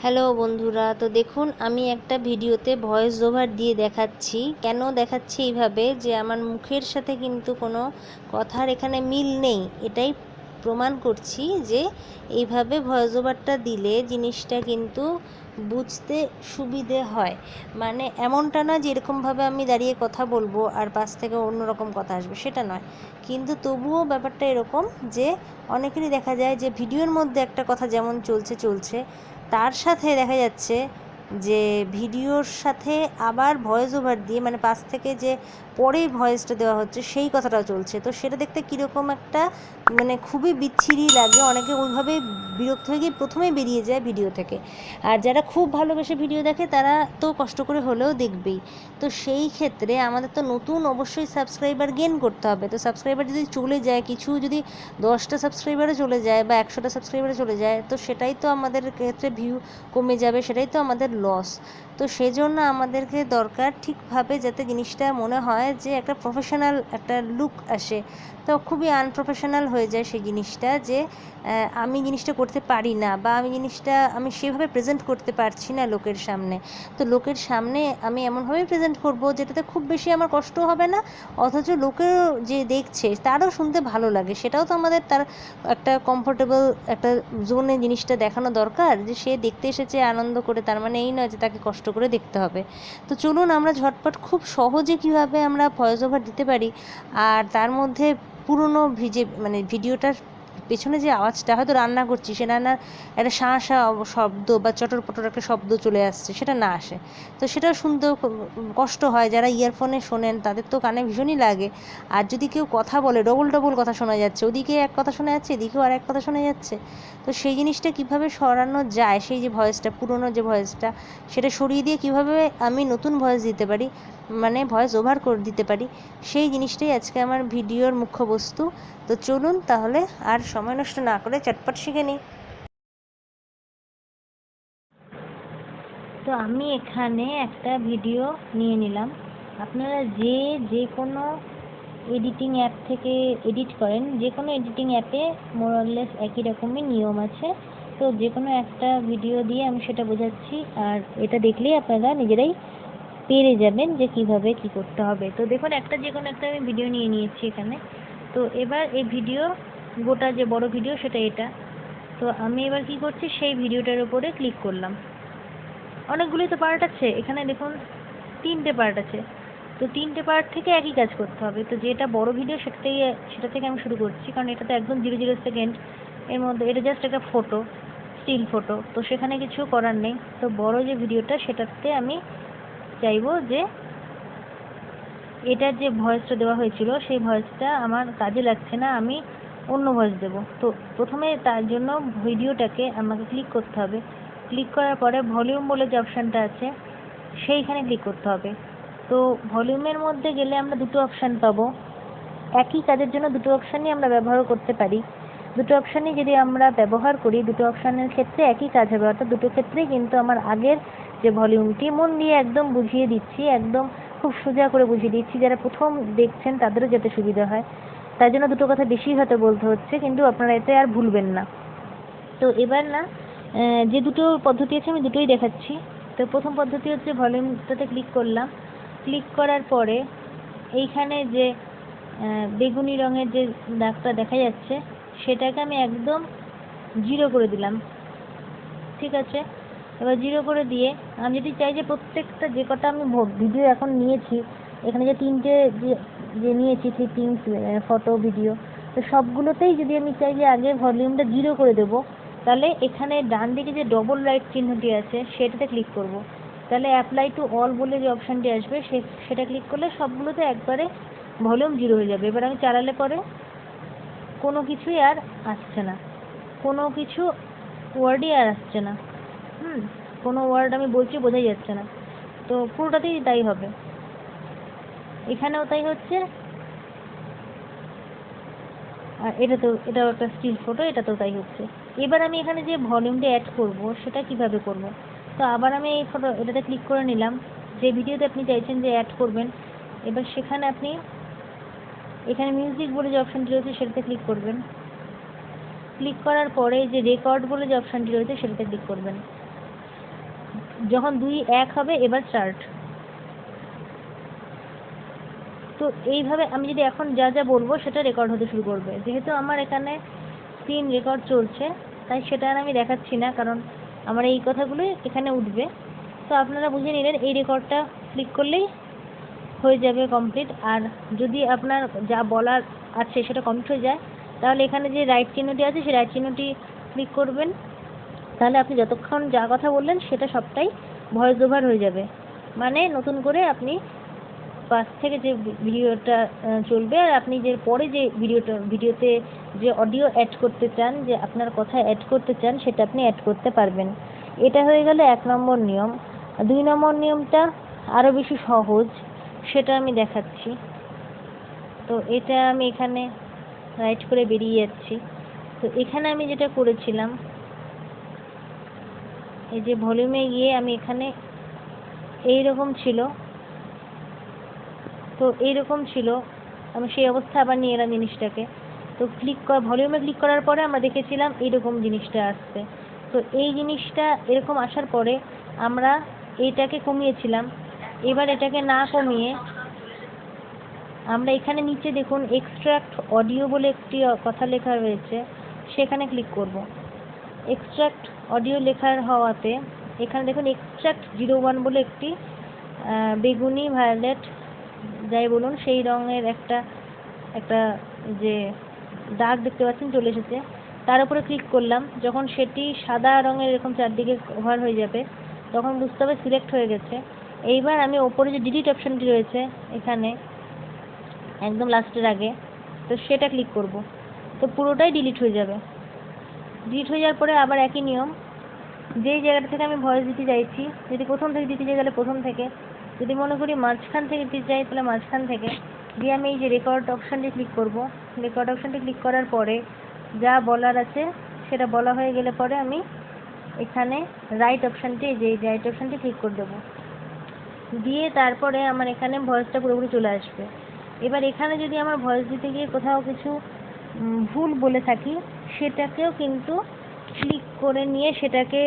Hello বন্ধুরা, তো দেখুন, আমি একটা ভিডিওতে ভয়েস ওভার দিয়ে দেখাচ্ছি। কেন দেখাচ্ছি এইভাবে? যে আমার মুখের সাথে কিন্তু কোনো কথার এখানে মিল নেই। এটাই প্রমাণ করছি যে এইভাবে ভয়েস ওভারটা দিলে জিনিসটা কিন্তু বুঝতে সুবিধে হয়। মানে এমনটা না যে এরকমভাবে আমি দাঁড়িয়ে কথা বলব আর পাশ থেকে অন্যরকম কথা আসবে, সেটা নয়। কিন্তু তবুও ব্যাপারটা এরকম যে অনেকেরই দেখা যায় যে ভিডিওর মধ্যে একটা কথা যেমন চলছে চলছে। তার সাথে দেখা যাচ্ছে যে ভিডিওর সাথে আবার ভয়েস ওভার দিয়ে মানে পাশ থেকে যে পরে ভয়েসটা দেওয়া হচ্ছে, সেই কথাটাও চলছে। তো সেটা দেখতে কীরকম একটা মানে খুবই বিচ্ছিরি লাগে। অনেকে ওইভাবে বিরক্ত হয়ে গিয়ে প্রথমেই বেরিয়ে যায় ভিডিও থেকে। আর যারা খুব ভালোবেসে ভিডিও দেখে, তারা তো কষ্ট করে হলেও দেখবেই। তো সেই ক্ষেত্রে আমাদের তো নতুন অবশ্যই সাবস্ক্রাইবার গেন করতে হবে। তো সাবস্ক্রাইবার যদি চলে যায়, কিছু যদি দশটা সাবস্ক্রাইবারে চলে যায় বা একশোটা সাবস্ক্রাইবারে চলে যায়, তো সেটাই তো আমাদের ক্ষেত্রে ভিউ কমে যাবে, সেটাই তো আমাদের লস তো সেজন্য আমাদেরকে দরকার ঠিকভাবে যাতে জিনিসটা মনে হয় যে একটা প্রফেশনাল একটা লুক আসে। তো খুবই আনপ্রফেশনাল হয়ে যায় সেই জিনিসটা যে আমি জিনিসটা করতে পারি না বা আমি জিনিসটা, আমি সেভাবে প্রেজেন্ট করতে পারছি না লোকের সামনে। তো লোকের সামনে আমি এমনভাবেই প্রেজেন্ট করব যেটাতে খুব বেশি আমার কষ্ট হবে না, অথচ লোকের যে দেখছে তারও শুনতে ভালো লাগে। সেটাও তো আমাদের তার একটা কমফোর্টেবল একটা জোনে জিনিসটা দেখানো দরকার যে সে দেখতে এসেছে, আনন্দ করে, তার মানে এই নয় যে তাকে কষ্ট করে দেখতে হবে। তো চলুন আমরা ঝটপট খুব সহজে কীভাবে আমরা ভয়েস ওভার দিতে পারি। আর তার মধ্যে পুরনো ভিজে মানে ভিডিওটার পেছনে যে আওয়াজটা, হয়তো রান্না করছি, সে রান্নার একটা শাঁ শাঁ শব্দ বা চটর পটর একটা শব্দ চলে আসছে, সেটা না আসে। তো সেটা শুনতেও কষ্ট হয়, যারা ইয়ারফোনে শোনেন, তাদের তো কানে ভীষণই লাগে। আর যদি কেউ কথা বলে ডবল ডবল কথা শোনা যাচ্ছে, ওদিকে এক কথা শোনা যাচ্ছে, এদিকেও আর এক কথা শোনা যাচ্ছে, তো সেই জিনিসটা কীভাবে সরানো যায়, সেই যে ভয়েসটা পুরনো যে ভয়েসটা সেটা সরিয়ে দিয়ে কীভাবে আমি নতুন ভয়েস দিতে পারি মানে ভয়েস ওভার করে, দিতে পারি, সেই জিনিসটাই আজকে আমার ভিডিওর মুখ্য বস্তু। তো চলুন তাহলে আর সময় নষ্ট না করে চটপট শিখে নিই। তো আমি এখানে একটা ভিডিও নিয়ে নিলাম। আপনারা যে যে কোনো এডিটিং অ্যাপ থেকে এডিট করেন, যে কোনো এডিটিং অ্যাপে মোরাললেস একই রকমই নিয়ম আছে। তো যে কোনো একটা ভিডিও দিয়ে আমি সেটা বোঝাচ্ছি, আর এটা দেখলেই আপনারা নিজেরাই পেরে যাবেন যে কীভাবে কি করতে হবে। তো দেখুন, একটা যে কোনো একটা আমি ভিডিও নিয়ে নিয়েছি এখানে। তো এবার এই ভিডিও গোটা যে বড় ভিডিও সেটা এটা। তো আমি এবার কি করছি, সেই ভিডিওটার উপরে ক্লিক করলাম। অনেকগুলোই তো পার্ট আছে। এখানে দেখুন, তিনটে পার্ট আছে। তো তিনটে পার্ট থেকে একই কাজ করতে হবে। তো যেটা বড় ভিডিও সেটা থেকে সেটা থেকে আমি শুরু করছি। কারণ এটা তো একদম জিরো জিরো সেকেন্ড এর মধ্যে এটা জাস্ট একটা ফটো স্টিল ফটো তো সেখানে কিছু করার নেই। তো বড় যে ভিডিওটা সেটাতে আমি চাইব যে, এটার যে ভয়েসটা দেওয়া হয়েছিল, সেই ভয়েসটা আমার কাজে লাগছে না। আমি অন্য ভয়েস দেব। তো প্রথমে তার জন্য ভিডিওটাকে আমাকে ক্লিক করতে হবে। ক্লিক করার পরে ভলিউম বলে যে অপশানটা আছে, সেইখানে ক্লিক করতে হবে। তো ভলিউমের মধ্যে গেলে আমরা দুটো অপশান পাবো। একই কাজের জন্য দুটো অপশানই আমরা ব্যবহার করতে পারি। দুটো অপশানই যদি আমরা ব্যবহার করি, দুটো অপশানের ক্ষেত্রে একই কাজ হবে। অর্থাৎ দুটো ক্ষেত্রেই কিন্তু আমার আগের যে ভলিউমটি মন দিয়ে একদম বুঝিয়ে দিচ্ছি, একদম খুব সোজা করে বুঝিয়ে দিচ্ছি। যারা প্রথম দেখছেন তাদেরও যাতে সুবিধা হয়। তার জন্য দুটো কথা বেশি হয়তো বলতে হচ্ছে, কিন্তু আপনারা এতে আর ভুলবেন না। তো এবার না যে দুটো পদ্ধতি আছে আমি দুটোই দেখাচ্ছি। তো প্রথম পদ্ধতি হচ্ছে ভলিউমটাতে ক্লিক করলাম। ক্লিক করার পরে এইখানে যে বেগুনি রঙের যে দাগটা দেখা যাচ্ছে, সেটাকে আমি একদম জিরো করে দিলাম। ঠিক আছে? এবার জিরো করে দিয়ে আমি যদি চাই যে প্রত্যেকটা যে কটা আমি ভিডিও এখন নিয়েছি, এখানে যে তিনটে যে যে নিয়েছি ক্লিপিংস ফটো ভিডিও তো সবগুলোতেই যদি আমি চাই যে আগে ভলিউমটা জিরো করে দেবো, তাহলে এখানে ডান দিকে যে ডবল লাইট চিহ্নটি আছে, সেটাতে ক্লিক করব। তাহলে অ্যাপ্লাই টু অল বলে যে অপশানটি আসবে, সে, সেটা ক্লিক করলে সবগুলোতে একবারে ভলিউম জিরো হয়ে যাবে। এবার আমি চালালে পরে কোনো কিছুই আর আসছে না। কোনো কিছু ওয়ার্ডই আর আসছে না। হুম, কোনো ওয়ার্ড আমি বলছি বোঝাই যাচ্ছে না। তো পুরোটাতেই তাই হবে। এখানেও তাই হচ্ছে। আর এটা তো, এটাও একটা স্টিল ফটো এটাতেও তাই হচ্ছে। এবার আমি এখানে যে ভলিউমটা অ্যাড করব, সেটা কীভাবে করব? তো আবার আমি এই ফটো এটাতে ক্লিক করে নিলাম। যে ভিডিওতে আপনি চাইছেন যে অ্যাড করবেন, এবার সেখানে আপনি, এখানে মিউজিক বলে যে অপশানটি রয়েছে, সেটাতে ক্লিক করবেন। ক্লিক করার পরে যে রেকর্ড বলে যে অপশানটি রয়েছে, সেটাতে ক্লিক করবেন। যখন দুই এক হবে, এবার স্টার্ট তো এইভাবে আমি যদি এখন যা যা বলব সেটা রেকর্ড হতে শুরু করবে। যেহেতু আমার এখানে স্ক্রিন রেকর্ড চলছে, তাই সেটা আর আমি দেখাচ্ছি না, কারণ আমার এই কথাগুলোই এখানে উঠবে। তো আপনারা বুঝে নিলেন, এই রেকর্ডটা ক্লিক করলেই হয়ে যাবে কমপ্লিট আর যদি আপনার যা বলার আছে সেটা কমপ্লিট হয়ে যায়, তাহলে এখানে যে রাইট চিহ্নটি আছে, সেই রাইট চিহ্নটি ক্লিক করবেন। তাহলে আপনি যতক্ষণ যা কথা বললেন, সেটা সবটাই ভয়েস ওভার হয়ে যাবে। মানে নতুন করে আপনি পাশ থেকে যে ভিডিওটা চলবে আর আপনি যে পরে যে ভিডিওটা, ভিডিওতে যে অডিও অ্যাড করতে চান, যে আপনার কথা অ্যাড করতে চান, সেটা আপনি অ্যাড করতে পারবেন। এটা হয়ে গেল এক নম্বর নিয়ম। দুই নম্বর নিয়মটা আরও বেশি সহজ, সেটা আমি দেখাচ্ছি। তো এটা আমি এখানে রাইট করে বেরিয়ে যাচ্ছি। তো এখানে আমি যেটা করেছিলাম, এই যে ভলিউমে গিয়ে আমি এখানে এই রকম ছিল। তো এইরকম ছিল। আমি সেই অবস্থা আবার নিয়ে এলাম জিনিসটাকে। তো ক্লিক করা ভলিউমে ক্লিক করার পরে আমরা দেখেছিলাম এইরকম জিনিসটা আসছে। তো এই জিনিসটা এরকম আসার পরে আমরা এইটাকে কমিয়েছিলাম। এবার এটাকে না কমিয়ে আমরা এখানে নিচে দেখুন এক্সট্রাক্ট অডিও বলে একটি কথা লেখা রয়েছে। সেখানে ক্লিক করব। এক্সট্রাক্ট অডিও লেখার হওয়াতে এখানে দেখুন এক্সট্রাক্ট জিরো ওয়ান বলে একটি বেগুনি ভায়োলেট যাই বলুন, সেই রঙের একটা একটা যে দাগ দেখতে পাচ্ছেন, চলে এসেছে। তার উপরে ক্লিক করলাম। যখন সেটি সাদা রঙের এরকম চারদিকে কভার হয়ে যাবে, তখন বুঝতে হবে সিলেক্ট হয়ে গেছে। এইবার আমি ওপরে যে ডিলিট অপশনটি রয়েছে, এখানে একদম লাস্টের আগে, তো সেটা ক্লিক করব। তো পুরোটাই ডিলিট হয়ে যাবে। ডিলিট হয়ে যাওয়ার পরে আবার একই নিয়ম। যেই জায়গাটা থেকে আমি ভয়েস দিতে চাইছি, যদি প্রথম থেকে দিতে চাই তাহলে প্রথম থেকে যদি মনে করি মাঝখান থেকে দিতে চাই তাহলে মাঝখান থেকে। দিয়ে আমি এই যে রেকর্ড অপশানটি ক্লিক করব। রেকর্ড অপশানটি ক্লিক করার পরে যা বলার আছে, সেটা বলা হয়ে গেলে পরে আমি এখানে রাইট অপশানটি যে রাইট অপশানটি ক্লিক করে দেবো। দিয়ে তারপরে আমার এখানে ভয়েসটা পুরোপুরি চলে আসবে। এবার এখানে যদি আমার ভয়েস দিতে গিয়ে কোথাও কিছু ভুল বলে থাকি, সেটাকেও কিন্তু ক্লিক করে নিয়ে সেটাকে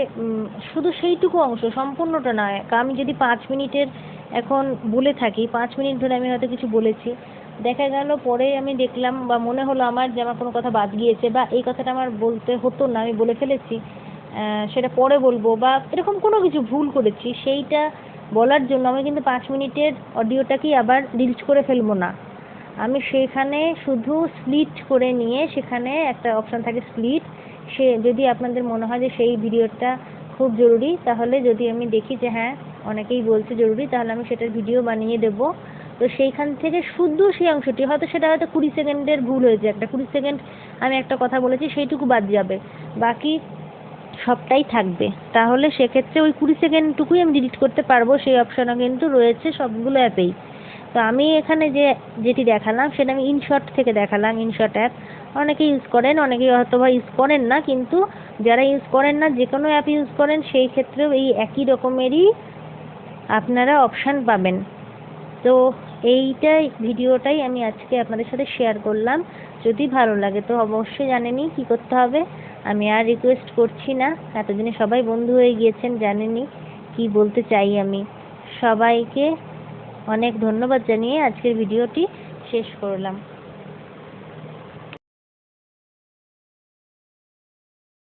শুধু সেইটুকু অংশ, সম্পূর্ণটা নয়। আমি যদি পাঁচ মিনিটের এখন বলে থাকি, পাঁচ মিনিট ধরে আমি হয়তো কিছু বলেছি। দেখা গেল, পরে আমি দেখলাম বা মনে হলো আমার যে আমার কোনো কথা বাদ গিয়েছে বা এই কথাটা আমার বলতে হতো না, আমি বলে ফেলেছি সেটা পরে বলব বা এরকম কোনো কিছু ভুল করেছি, সেইটা বলার জন্য আমি কিন্তু পাঁচ মিনিটের অডিওটাকেই আবার ডিলিট করে ফেলব না। আমি সেখানে শুধু স্প্লিট করে নিয়ে সেখানে একটা অপশান থাকে স্প্লিট সে যদি আপনাদের মনে হয় যে সেই ভিডিওটা খুব জরুরি, তাহলে যদি আমি দেখি যে হ্যাঁ অনেকেই বলছে জরুরি, তাহলে আমি সেটার ভিডিও বানিয়ে দেব। তো সেইখান থেকে শুধু সেই অংশটি, হয়তো সেটা হয়তো কুড়ি সেকেন্ডের ভুল হয়েছে, একটা কুড়ি সেকেন্ড আমি একটা কথা বলেছি, সেইটুকু বাদ যাবে। বাকি সবটাই থাকবে। তাহলে সেক্ষেত্রে ওই কুড়ি সেকেন্ডটুকুই আমি ডিলিট করতে পারব, সেই অপশনও কিন্তু রয়েছে সবগুলো অ্যাপেই তো আমি এখানে যে, যেটি দেখালাম, সেটা আমি ইনশট থেকে দেখালাম ইনশট অ্যাপ অনেকে ইউজ করেন অনেকেই হয়তো বা ইউজ করেন না, কিন্তু যারা ইউজ করেন না যে কোনো অ্যাপ ইউজ করেন, সেই ক্ষেত্রেও এই একই রকমেরই আপনারা অপশান পাবেন। তো এইটাই ভিডিওটাই আমি আজকে আপনাদের সাথে শেয়ার করলাম। যদি ভালো লাগে তো অবশ্যই জানেনই কী করতে হবে। আমি আর রিকোয়েস্ট করছি না। এতদিনে সবাই বন্ধু হয়ে গিয়েছেন জানেনি কি বলতে চাই আমি। সবাইকে অনেক ধন্যবাদ জানিয়ে আজকের ভিডিওটি শেষ করলাম।